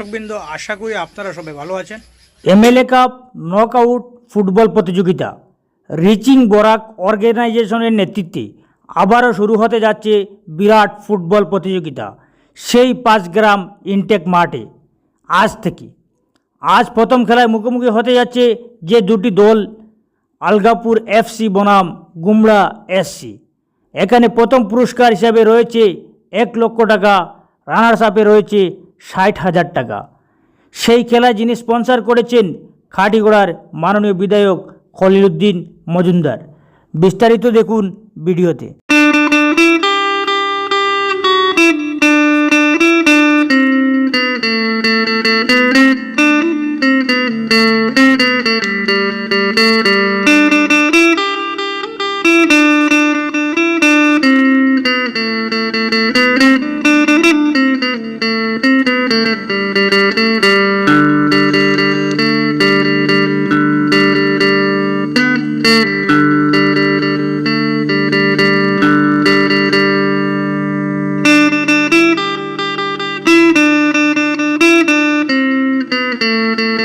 দর্শকবৃন্দ, আশা করি আপনারা সবাই ভালো আছেন। এমএলএ কাপ নকআউট ফুটবল প্রতিযোগিতা, রিচিং বরাক অর্গানাইজেশনের নেতৃত্বে আবারও শুরু হতে যাচ্ছে বিরাট ফুটবল প্রতিযোগিতা, সেই পাঁচ গ্রাম ইনটেক মাঠে। আজ থেকে, আজ প্রথম খেলায় মুখোমুখি হতে যাচ্ছে যে দুটি দল, আলগাপুর এফসি বনাম গুমড়া এসসি এখানে প্রথম পুরস্কার হিসাবে রয়েছে এক লক্ষ টাকা, রানার্স আপে রয়েছে ষাট হাজার টাকা। সেই খেলা যিনি স্পন্সর করেছেন খাটিগোড়ার মাননীয় বিধায়ক খলিলুদ্দিন মজুমদার। বিস্তারিত দেখুন ভিডিওতে।